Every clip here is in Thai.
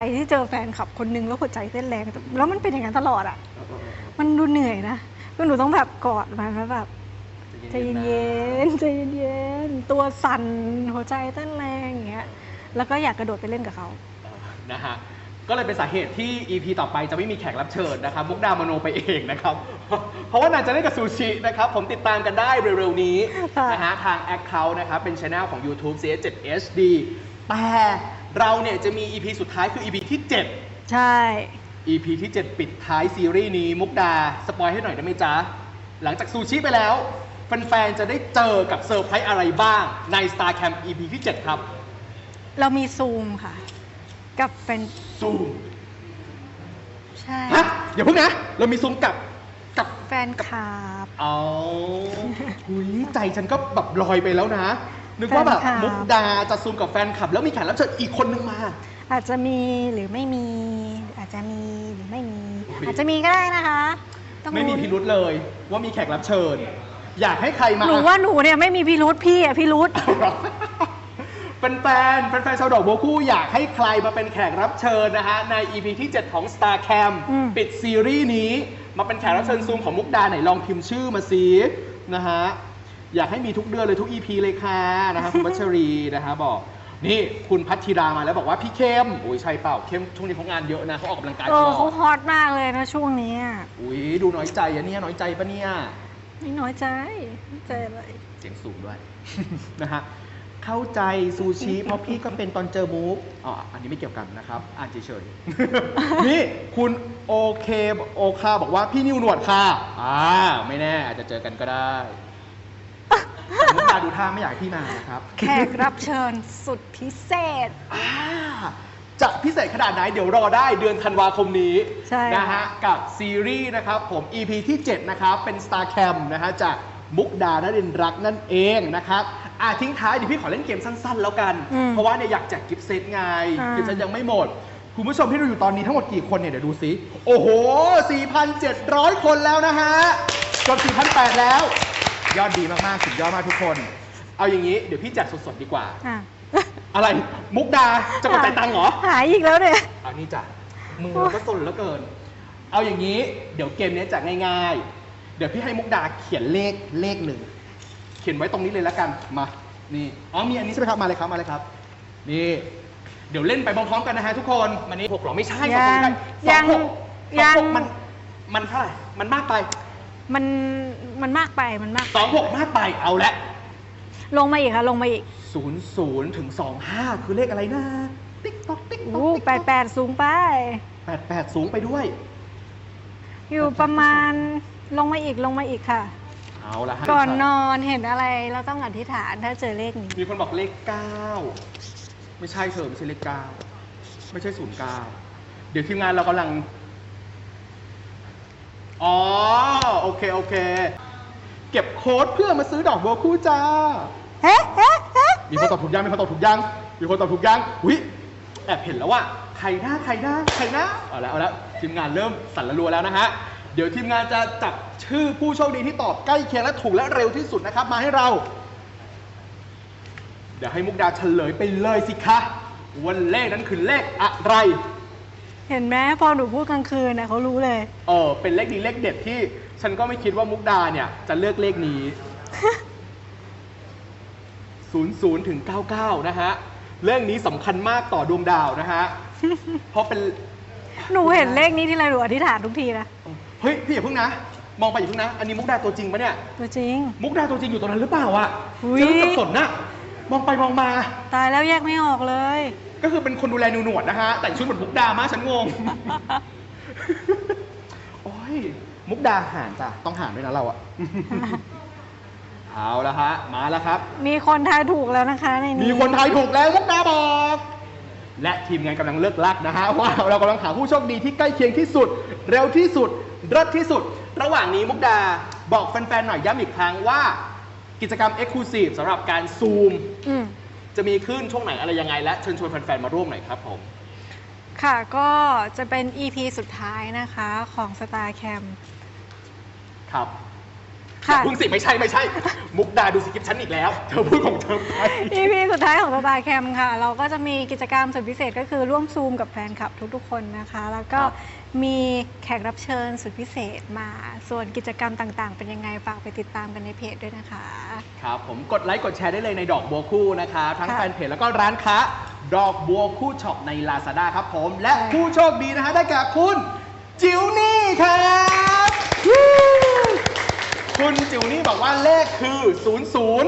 ไอ้ที่เจอแฟนคลับคนนึงแล้วหัวใจเต้นแรงแล้วมันเป็นอย่างนั้นตลอดอะ มันดูเหนื่อยนะก็หนูต้องแบบกอดมันแล้วแบบใจเย็นๆใจเย็นๆตัวสั่นหัวใจเต้นแรงอย่างเงี้ยแล้วก็อยากกระโดดไปเล่นกับเขานะฮะก็เลยเป็นสาเหตุที่ EP ต่อไปจะไม่มีแขกรับเชิญนะครับมุกดามโนไปเองนะครับ เพราะว่านางจะเล่นกับซูชินะครับ ผมติดตามกันได้เร็วๆนี้ค่ะนะฮะทาง Account นะครับเป็นช anel ของ YouTube CS7 HD แต่ เราเนี่ยจะมี EP สุดท้ายคือ EP ที่ 7 ใช่ EP ที่ 7 ปิดท้ายซีรีส์นี้มุกดาสปอยให้หน่อยได้ไหมจ๊ะ หลังจากซูชิไปแล้ว แฟนๆ จะได้เจอกับเซอร์ไพรส์อะไรบ้างใน Star Camp EP ที่ 7 ครับ เรามีซูมค่ะ กับเป็นซูมใช่ ฮะอย่าเพิ่งนะ เรามีซูมกับกับแฟนคลับอ๋อหุยใจฉันก็แบบลอยไปแล้วนะ นึกว่าแบบแฟนคลับ มุกดาจะซูมกับแฟนคลับ แล้วมีแขกรับเชิญอีกคนนึงมา อาจจะมีหรือไม่มี อาจจะมีหรือไม่มีอุ๊ยอาจจะมีก็ได้นะคะ ต้องไม่มีลุ้นพิรุษเลย ว่ามีแขกรับเชิญ อยากให้ใครมา หนูว่าหนูเนี่ยไม่มีพิรุษพี่อะพิรุษ เป็นแฟนๆแฟนๆชาวดอกบัวคู่อยากให้ใครมาเป็นแขกรับเชิญนะฮะ ใน EP ที่ 7 ของ Star Cam อืม ปิดซีรีส์นี้ มาเป็นแขกรับเชิญซูมของมุกดาไหนลองพิมพ์ชื่อมาสินะฮะ อยากให้มีทุกเดือนเลยทุก EP เลยค่ะนะฮะคุณวัชรีนะฮะบอกนี่คุณพัทธิรามาแล้วบอกว่าพี่เข้มโอ้ยใช่เปล่าเข้มช่วงนี้เขางานเยอะนะเขาออกกำลังกายเอตอลอเขาดฮอตมากเลยนะช่วงนี้อะอุ้ยดูน้อยใจอะเนี่ยน้อยใจปะเนี่ย ไม่น้อยใจไม่ใจอะไร เสียงสูงด้วย นะฮะเข้าใจซูชิ เพราะพี่ก็เป็นตอนเจอมูฟอ๋ออันนี้ไม่เกี่ยวกันนะครับ อ่านเฉยๆ นี่คุณโอเคโอคาบอกว่าพี่นิวหนวดค่ะอ่า ไม่แน่อาจจะเจอกันก็ได้ แต่มุกดาดูท่าไม่อยากให้พี่มานะครับ แขกรับเชิญสุดพิเศษ อ่าจะพิเศษขนาดไหนเดี๋ยวรอได้เดือนธันวาคมนี้ใช่นะฮะกับซีรีส์นะครับผม EP ที่ 7 นะครับ เป็น Star Cam นะฮะจากมุกดานรินทร์รักนั่นเองนะครับอะทิ้งท้ายเดี๋ยวพี่ขอเล่นเกมสั้น ๆ แล้วกัน อืมเพราะว่าเนี่ยอยากแจกกิฟต์เซตไงอ่ากิฟต์เซตยังไม่หมด คุณผู้ชมที่ดูอยู่ตอนนี้ทั้งหมดกี่คนเนี่ยเดี๋ยวดูสิโอ้โห 4,700 คนแล้วนะฮะเกับ4,800 แล้ว ยอดดีมากๆสุดยอดมากทุกคน เอาอย่างนี้เดี๋ยวพี่แจกสดๆดีกว่าอะอะไรมุกดาจะมาจ่ายตังค์เหรอหายอีกแล้วเนี่ยอันนี้จ้ะมือเราก็สนเหลือเกิน เอาอย่างนี้เดี๋ยวเกมนี้จะง่ายๆ เดี๋ยวพี่ให้มุกดาเขียนเลขเลขหนึ่งเขียนไว้ตรงนี้เลยแล้วกันมานี่อ๋อมีอันนี้ใช่ไหมครับมาเลยครับมาเลยครับ นี่เดี๋ยวเล่นไปพร้อมๆกันนะฮะทุกคนมันนี่หกหรอไม่ใช่สองคนได้สยัองงหกสยัองงหกมันมันเท่าไหร่มันมากไป มันมันมากไปมันมากสองหกมากไปเอาละลงมาอีกค่ะ ลงมาอีกศูนย์ศูนย์ถึงสองห้าคือเลขอะไรนะ ติ๊กต๊อกติ๊กต๊อกอู้แปดแปดสูงไปแปดแปดสูงไปด้วย อยู่ประมาณลงมาอีกลงมาอีกค่ะ เอาละฮะก่อนนอนเห็นอะไรเราต้องอธิษฐานถ้าเจอเลขนี้ มีคนบอกเลขเก้าไม่ใช่เธอไม่ใช่เลขเก้าไม่ใช่ศูนย์เก้าเดี๋ยวทีมงานเรากำลัง อ๋อ โอเค โอเค เก็บโค้ดเพื่อมาซื้อดอกบัวคู่จ้าเฮ้เฮ้เฮ้มีคนตอบถูกยังมีคนตอบถูกยังมีคนตอบถูกยังอุ้ยแอบเห็นแล้วว่าใครหน้าใครหน้าใครหน้าเอาแล้วเอาแล้วทีมงานเริ่มสั่นละรัวแล้วนะฮะ เดี๋ยวทีมงานจะจับชื่อผู้โชคดีที่ตอบใกล้เคียงและถูกและเร็วที่สุดนะครับ มาให้เรา เดี๋ยวให้มุกดาเฉลยไปเลยสิคะว่าเลขนั้นคือเลขอะไร เห็นไหมพอหนูพูดกลางคืนนะเขารู้เลย เออเป็นเลขดีเลขเด็ดที่ ฉันก็ไม่คิดว่ามุกดาเนี่ย จะเลือกเลขนี้ 00ถึง99 นะฮะ เรื่องนี้สำคัญมากต่อดวงดาวนะฮะ เพราะเป็น หนูเห็นเลขนี้ที่ไรหนูอธิษฐานทุกทีนะเฮ้ย พี่อย่าเพิ่งนะ มองไปอย่าเพิ่งนะ อันนี้มุกดาตัวจริงปะเนี่ย ตัวจริง มุกดาตัวจริงอยู่ตรงนั้นหรือเปล่าอะอุ๊ย ฉันรู้สับสนนะ มองไปมองมา ตายแล้วแยกไม่ออกเลย ก็คือเป็นคนดูแลนิวหนวดนะฮะ แต่งชุดเหมือนมุกดามากฉันงง โอ้ย มุกดาหารจ้ะ ต้องหารด้วยนะเราอะ เอาละฮะ มาแล้วครับ มีคนทายถูกแล้วนะคะในนี้มีคนไทายถูกแล้วมุกดาบอก และทีมงานกำลังเลือกลักนะฮะ ว่าเรากำลังหาผู้โชคดีที่ใกล้เคียงที่สุด เร็วที่สุดเลิศที่สุด ระหว่างนี้มุกดาบอกแฟนๆหน่อยย้ำอีกครั้งว่า กิจกรรม Exclusive สำหรับการซูม อืม จะมีขึ้นช่วงไหนอะไรยังไง และเชิญชวนแฟนๆมาร่วมหน่อยครับผม ค่ะก็จะเป็น EP สุดท้ายนะคะของ Star Cam ครับ ค่ะอย่าเพึ่งสิไม่ใช่ไม่ใช่ มุกดาดูสคริปต์ฉันอีกแล้ว เธอพูดของเธอไป EP สุดท้ายของสตาร์แคมค่ะ เราก็จะมีกิจกรรมสุดพิเศษก็คือร่วมซูมกับแฟนคลับทุกๆคนนะคะ แล้วก็ครับ มีแขกรับเชิญสุดพิเศษมา ส่วนกิจกรรมต่างๆ เป็นยังไงฝากไปติดตามกันในเพจด้วยนะคะ ครับผมกดไลค์กดแชร์ได้เลยในดอกบัวคู่นะคะทั้งค่ะ แฟนเพจแล้วก็ร้านค้า ดอกบัวคู่ช็อปใน Lazada ครับผม และใช่ผู้โชคดีนะฮะได้แก่คุณ จิ๋วนี่ครับวู้ คุณจิ๋วนี่บอกว่าเลขคือ 00 ศูนย์ศูน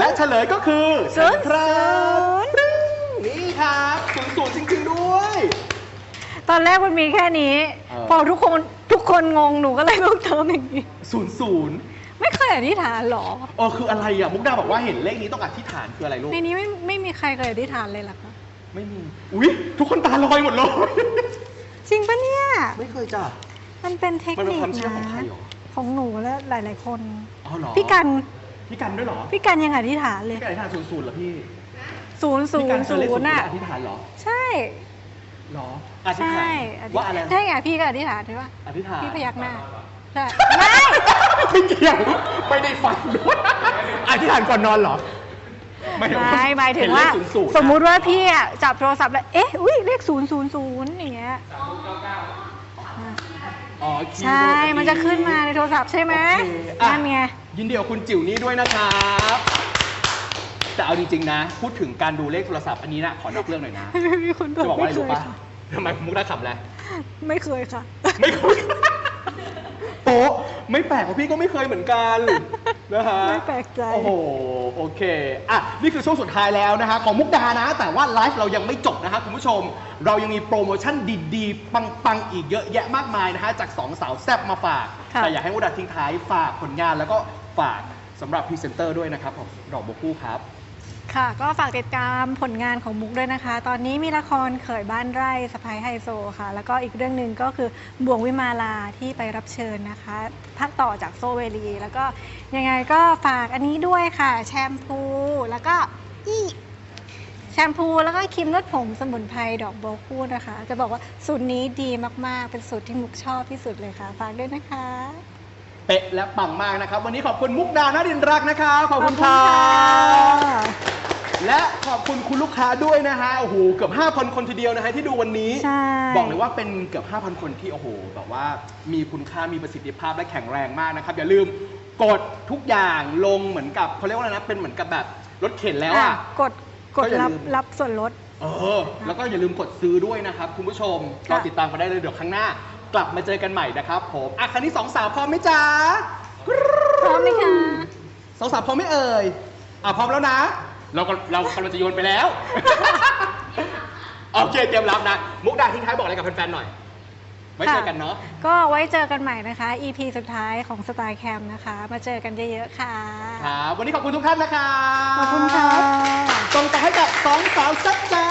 และย์ เฉลยก็คือศูนย์ครับศูนย์นี่ครับ00จริง ๆ ด้วย ตอนแรกมันมีแค่นี้ เออ พอทุกคนทุกคนงงหนูก็เลยต้องเติมอย่างนี้ 00 ไม่เคยอธิษฐานหรอ เออคืออะไรอะ มุกดาบอกว่าเห็นเลขนี้ต้องอธิษฐานคืออะไรลูกในนี้ไม่ไม่มีใครเคยอธิษฐานเลยเหรอคะไม่มี อุ๊ย ทุกคนตาลอยหมดเลย จริงปะเนี่ย ไม่เคยจ้ะมันเป็นเทคมันเป็นินคความเชื่อนะของใครเหรอ ของหนูและหลาย ๆ คน อ๋อเหรอพี่กันพี่กันด้วยเหรอพี่กันยังอธิษฐานเลยพี่กันอธิษฐานศูนย์ศูนย์เหรอพี่ศูนย์ศูพี่กันนย์เจศูอเลขศูนนย์ย์อะอธิษฐานเหรอใช่เหรออธิษใช่ฐานอธิษว่าอะไรใช่ไงพี่ก็อธิษฐานใช่ปะอธิษฐาน พี่พยักหน้าใช่ไม่ ไม่เกี่ยวไม่ได้ฟังด้วยอธิษฐานก่อนนอนเหรอไม่หมายถึงว่า เห็นเลขศูนย์ศูนย์สมมุติว่าพี่อะจับโทรศัพท์แล้ว เอ๊ะ อุ้ยเลขศูนย์ศูนย์ศูนย์อย่างเงี้ย อ๋อใช่มันจะขึ้นมาในโทรศัพท์ใช่ไหมโอเคอะนั่นไง ยินดีกับคุณจิ๋วนี่ด้วยนะครับแต่เอาจริงๆนะ พูดถึงการดูเลขโทรศัพท์อันนี้นะขอนอกเรื่องหน่อยนะไม่มีคนบอจะกบอกว่าไม่อะไรเครู้ยปะค่ะทำไมมุกได้ขำอะไรไม่เคยค่ะ ไม่เคย โป๊ะ ไม่แปลกเพราะพี่ก็ไม่เคยเหมือนกันนะฮะไม่แปลกใจ โอ้โหโอเคอะนี่คือช่วงสุดท้ายแล้วนะฮะของมุกดานะ แต่ว่าไลฟ์เรายังไม่จบนะฮะคุณผู้ชม เรายังมีโปรโมชั่นดีๆ ปังๆ อีกเยอะแยะมากมายนะฮะจาก2สาวแซ่บมาฝากค่ะ แต่อยากให้มุกดาทิ้งท้ายฝากผลงานแล้วก็ฝากสำหรับพรีเซนเตอร์ด้วยนะครับของดอกบัวคู่ครับ ค่ะ ก็ฝากติดตามผลงานของมุกด้วยนะคะ ตอนนี้มีละครเขยบ้านไร่สะพายไฮโซค่ะ แล้วก็อีกเรื่องหนึ่งก็คือบ่วงวิมาลาที่ไปรับเชิญนะคะภาคต่อจากโซเวลี แล้วก็ยังไงก็ฝากอันนี้ด้วยค่ะ แชมพู แล้วก็อีแชมพูแล้วก็ครีมนวดผมสมุนไพรดอกบัวคู่นะคะ จะบอกว่าสูตรนี้ดีมากๆ เป็นสูตรที่มุกชอบที่สุดเลยค่ะ ฝากด้วยนะคะ เป๊ะและปังมากนะครับ วันนี้ขอบคุณมุกดานาดินรักนะครับขอบคุณครัขอบคุณบค่ะ และขอบคุณคุณลูกค้าด้วยนะฮะโอ้โหเกือบ 5,000 คนทีเดียวนะฮะที่ดูวันนี้ ใช่ บอกเลยว่าเป็นเกือบ 5,000 คนที่โอ้โหแบบว่ามีคุณค่ามีประสิทธิภาพและแข็งแรงมากนะครับ อย่าลืมกดทุกอย่างลงเหมือนกับเขาเรียกว่าอะไรนะเป็นเหมือนกับแบบรถเข็นแล้วอะกดกดก็อย่ารับลืม รับส่วนลด เออ แล้วก็อย่าลืมกดซื้อด้วยนะครับ คุณผู้ชมค่ะรอติดตามกันได้เลยเดี๋ยวครั้งหน้า กลับมาเจอกันใหม่นะครับผมอะครั้งนี้สองสาวพร้อมไหมจ๊ะพร้อมไหมคะ สองสาวพร้อมไหม่เอ่ยอะพร้อมแล้วนะ เราก็เรากำลังจะโยนไปแล้ว โอเคเตรียมรับนะ มุกดาทิ้งท้ายบอกอะไรกับแฟนๆหน่อยไว้เจอกันเนาะ ก็ไว้เจอกันใหม่นะคะ EP สุดท้ายของสไตล์แคมนะคะ มาเจอกันเยอะๆค่ะ ครับวันนี้ขอบคุณทุกท่านนะครับขอบคุณค่ะ ส่งต่อให้กับสองสาวซับจ้า